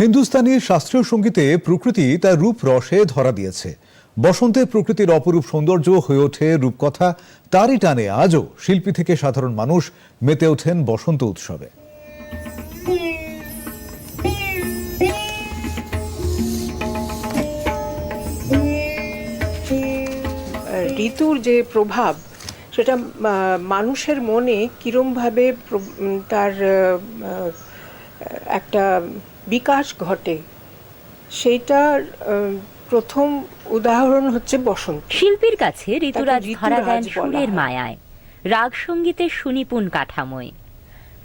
হিন্দুস্তানি শাস্ত্রীয় সঙ্গীতে প্রকৃতি তার রূপ রসে ধরা দিয়েছে। বসন্তে প্রকৃতির অপরূপ সৌন্দর্য হয়ে ওঠে রূপকথা। তারই টানে আজও শিল্পী থেকে সাধারণ মানুষ মেতে ওঠেন বসন্ত উৎসবে। ঋতুর যে প্রভাব, সেটা মানুষের মনে কীরমভাবে তার একটা বিকাশ ঘটে সেইটার প্রথম উদাহরণ হচ্ছে বসন্ত। শিল্পীর কাছে ঋতুরাজ ধরা দেন সুরের মায়ায় রাগ সঙ্গীতের সুনিপুণ কাঠামোয়।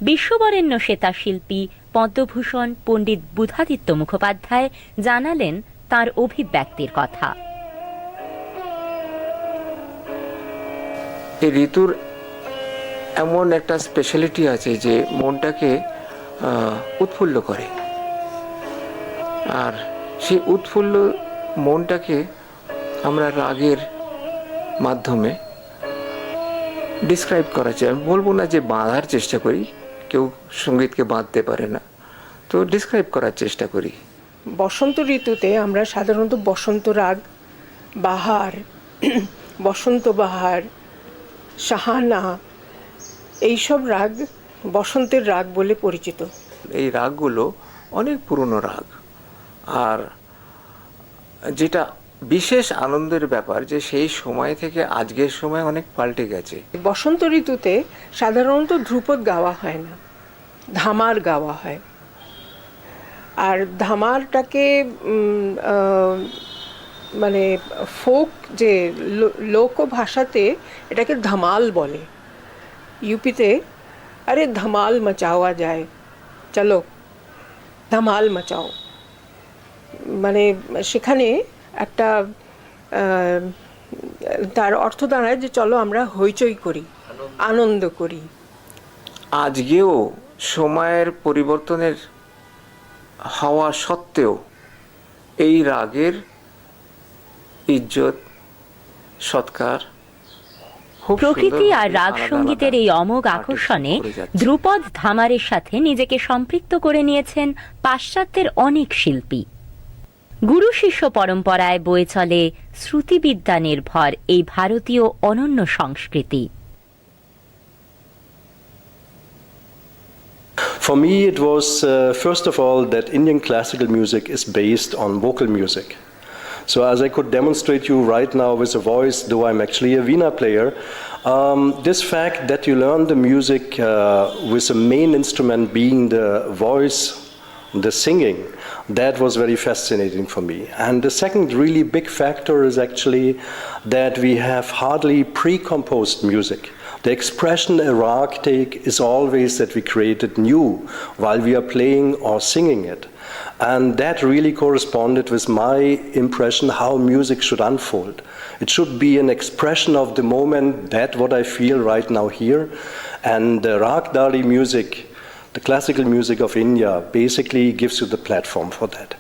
বিশ্ববরেণ্য সেতা শিল্পী পদ্মভূষণ পণ্ডিত বুধাদিত্য মুখোপাধ্যায় জানালেন তার অভিব্যক্তির কথা। এই ঋতুর এমন একটা স্পেশালিটি আছে যে মনটাকে উৎফুল্ল করে। আর সেই উৎফুল্ল মনটাকে আমরা রাগের মাধ্যমে ডিসক্রাইব করা। আমি বলব না যে বাঁধার চেষ্টা করি, কেউ সঙ্গীতকে বাঁধতে পারে না। তো ডিসক্রাইব করার চেষ্টা করি। বসন্ত ঋতুতে আমরা সাধারণত বসন্ত রাগ, বাহার, বসন্ত বাহার, সাহানা, এইসব রাগ বসন্তের রাগ বলে পরিচিত। এই রাগগুলো অনেক পুরনো রাগ। আর যেটা বিশেষ আনন্দের ব্যাপার যে সেই সময় থেকে আজকের সময় অনেক পাল্টে গেছে। বসন্ত ঋতুতে সাধারণত ধ্রুপদ গাওয়া হয় না ধামার গাওয়া হয়। আর ধামারটাকে মানে ফোক যে লোক ভাষাতে এটাকে ধামাল বলে। ইউপিতে আরে ধামাল মচাওয়া যায় চলো ধামাল মচাও মানে সেখানে একটা তার অর্থ দাঁড়ায় যে চলো আমরা হইচই করি, আনন্দ করি। আজকেও সময়ের পরিবর্তনের হওয়া সত্ত্বেও এই রাগের ইজ্জত, সৎকার প্রকৃতি আর রাগ সঙ্গীতের এই অমোঘ আকর্ষণে করে ধ্রুপদ ধামারের সাথে নিজেকে সম্পৃক্ত করে নিয়েছেন পাশ্চাত্যের অনেক শিল্পী। গুরু শিষ্য পরম্পরায় বয়ে চলে শ্রুতিবিদ্যা নির্ভর এই ভারতীয় অনন্য সংস্কৃতি। For me, it was uh, first of all that Indian classical music is based on vocal music. So, as I could demonstrate you right now with a voice, though I'm actually a Veena player, um, this fact that you learn the music uh, with the main instrument being the voice, the singing, that was very fascinating for me. And the second really big factor is actually that we have hardly pre composed music. The expression take is always that we created new while we are playing or singing it. And that really corresponded with my impression how music should unfold. It should be an expression of the moment, that what I feel right now here. And the rag dali music, the classical music of India, basically gives you the platform for that.